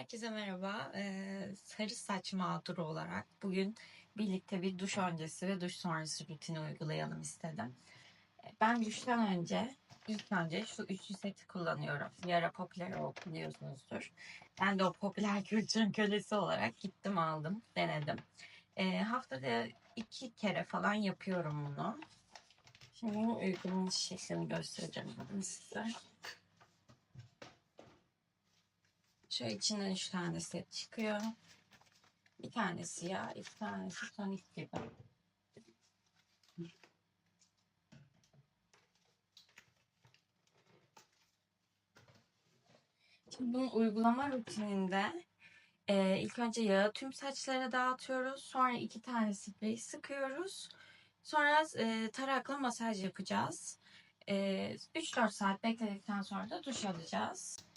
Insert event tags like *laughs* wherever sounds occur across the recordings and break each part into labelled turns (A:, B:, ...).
A: Herkese merhaba. Ee, sarı saç mağduru olarak bugün birlikte bir duş öncesi ve duş sonrası rutini uygulayalım istedim. Ee, Ben duştan önce ilk önce şu üçlü seti kullanıyorum. Bir ara popüler oldu biliyorsunuzdur. Ben de o popüler *laughs* kültürün kölesi olarak gittim aldım, denedim. Ee, haftada iki kere falan yapıyorum bunu. Şimdi bunun uygulanış şeklini göstereceğim size. Şöyle içinden üç tane set çıkıyor. Bir tane siyah, iki tanesi tonik gibi. Şimdi bunun uygulama rutininde e, ilk önce yağı tüm saçlara dağıtıyoruz. Sonra iki tane sprey sıkıyoruz. Sonra e, tarakla masaj yapacağız. E, 3-4 saat bekledikten sonra da duş alacağız.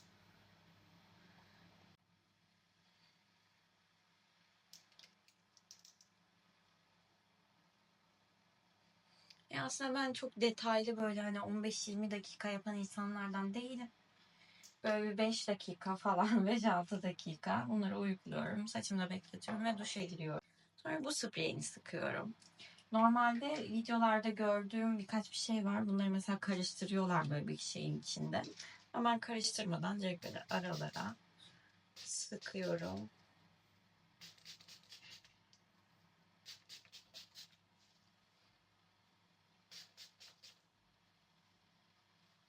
A: E aslında ben çok detaylı böyle hani 15-20 dakika yapan insanlardan değilim. Böyle bir 5 dakika falan *laughs* 5-6 dakika bunları uyguluyorum. Saçımda bekletiyorum ve duşa giriyorum. Sonra bu spreyini sıkıyorum. Normalde videolarda gördüğüm birkaç bir şey var. Bunları mesela karıştırıyorlar böyle bir şeyin içinde. Ama ben karıştırmadan direkt böyle aralara sıkıyorum.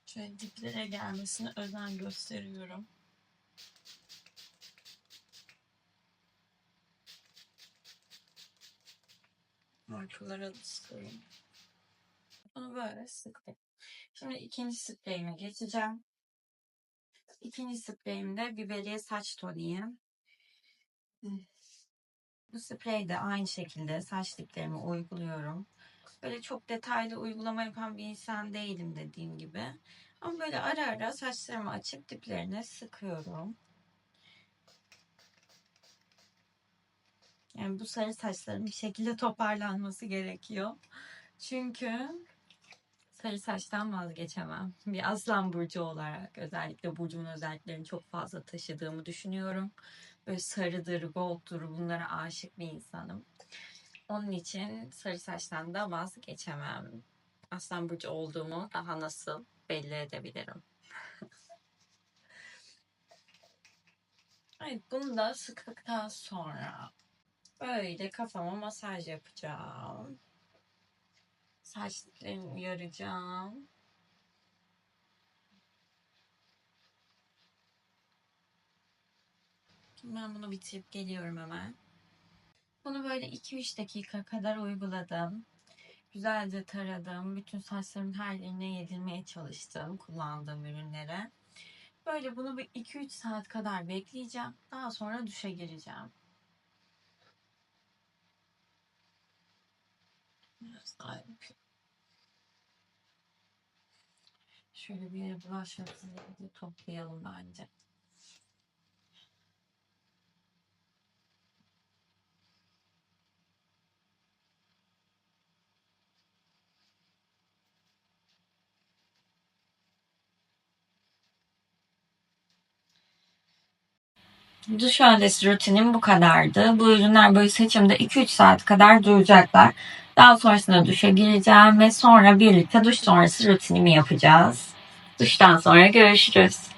A: Şöyle diplere gelmesine özen gösteriyorum. Arkalara da sıkıyorum. Bunu böyle sıktım. Şimdi ikinci spreyime geçeceğim. İkinci spreyimde biberiye saç toniği. Bu spreyi de aynı şekilde saç diplerime uyguluyorum. Böyle çok detaylı uygulama yapan bir insan değilim dediğim gibi. Ama böyle ara ara saçlarımı açıp diplerine sıkıyorum. Yani bu sarı saçların bir şekilde toparlanması gerekiyor. Çünkü sarı saçtan vazgeçemem. Bir aslan burcu olarak özellikle burcumun özelliklerini çok fazla taşıdığımı düşünüyorum. Böyle sarıdır, golddur bunlara aşık bir insanım. Onun için sarı saçtan da vazgeçemem. Aslan burcu olduğumu daha nasıl belli edebilirim. evet, bunu da sıktıktan sonra böyle kafama masaj yapacağım. Saçlarımı uyaracağım. Ben bunu bitirip geliyorum hemen. Bunu böyle 2-3 dakika kadar uyguladım. Güzelce taradım. Bütün saçlarımın her yerine yedirmeye çalıştım kullandığım ürünlere. Böyle bunu bir 2-3 saat kadar bekleyeceğim. Daha sonra duşa gireceğim. Biraz daha yapayım. Şöyle bir yere toplayalım bence. Duş öncesi rutinim bu kadardı. Bu ürünler böyle saçımda 2-3 saat kadar duracaklar. Daha sonrasında duşa gireceğim ve sonra birlikte duş sonrası rutinimi yapacağız. Duştan sonra görüşürüz.